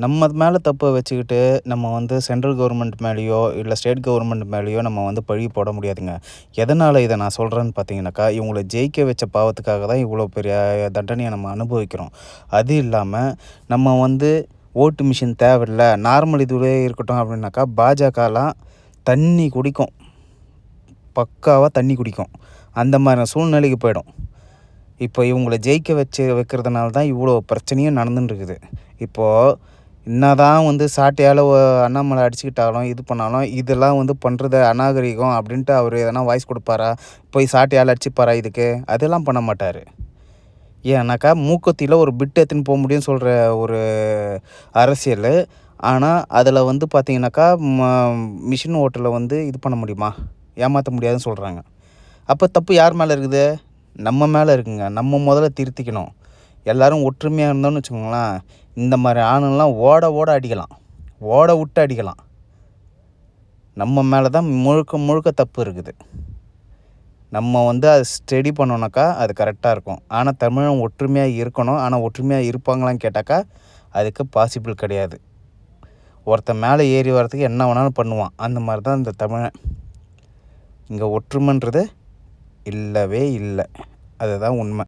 நம்ம மேலே தப்பை வச்சுக்கிட்டு நம்ம வந்து சென்ட்ரல் கவர்மெண்ட் மேலேயோ இல்லை ஸ்டேட் கவர்மெண்ட் மேலேயோ நம்ம வந்து பழி போட முடியாதுங்க. எதனால் இதை நான் சொல்கிறேன்னு பார்த்தீங்கன்னாக்கா இவங்களை ஜெயிக்க வச்ச பாவத்துக்காக தான் இவ்வளோ பெரிய தண்டனையை நம்ம அனுபவிக்கிறோம். அது இல்லாமல் நம்ம வந்து ஓட்டு மிஷின் தேவையில்ல நார்மல் இதுவே இருக்கட்டும் அப்படின்னாக்கா பாஜகலாம் தண்ணி குடிக்கும். பக்காவாக தண்ணி குடிக்கும். அந்த மாதிரி சூழ்நிலைக்கு போயிடும். இப்போ இவங்கள ஜெயிக்க வச்சு வைக்கிறதுனால தான் இவ்வளோ பிரச்சனையும் நடந்துன்னு இருக்குது. இப்போது என்னதான் வந்து சாட்டையால் அண்ணாமலை அடிச்சுக்கிட்டாலும் இது பண்ணாலும் இதெல்லாம் வந்து பண்ணுறது அநாகரிகம் அப்படின்ட்டு அவர் எதனா வாய்ஸ் கொடுப்பாரா? போய் சாட்டையால் அடிச்சுப்பாரா இதுக்கு? அதெல்லாம் பண்ண மாட்டார். ஏன்னாக்கா மூக்கத்தியில் ஒரு பிட் எடுத்துன்னு போக முடியும்னு சொல்கிற ஒரு அரசியல். ஆனால் அதில் வந்து பார்த்தீங்கன்னாக்கா மிஷின் ஓட்டில் வந்து இது பண்ண முடியுமா? ஏமாற்ற முடியாதுன்னு சொல்கிறாங்க அப்போ தப்பு யார் மேலே இருக்குது? நம்ம மேலே இருக்குங்க. நம்ம முதல்ல திருத்திக்கணும். எல்லோரும் ஒற்றுமையாக இருந்தோம்னு வச்சுக்கோங்களேன் இந்த மாதிரி ஆணுங்கள்லாம் ஓட ஓட அடிக்கலாம். ஓட விட்டு அடிக்கலாம். நம்ம மேலே தான் முழுக்க முழுக்க தப்பு இருக்குது. நம்ம வந்து அதை ஸ்டடி பண்ணோன்னாக்கா அது கரெக்டாக இருக்கும். ஆனால் தமிழன் ஒற்றுமையாக இருக்கணும். ஆனால் ஒற்றுமையாக இருப்பாங்களான்னு கேட்டாக்கா அதுக்கு பாசிபிள் கிடையாது. ஒருத்தன் மேலே ஏறி வர்றதுக்கு என்ன வேணாலும் பண்ணுவான். அந்த மாதிரி தான் இந்த தமிழன். இங்கே ஒற்றுமைன்றது இல்லவே இல்லை. அதுதான் உண்மை.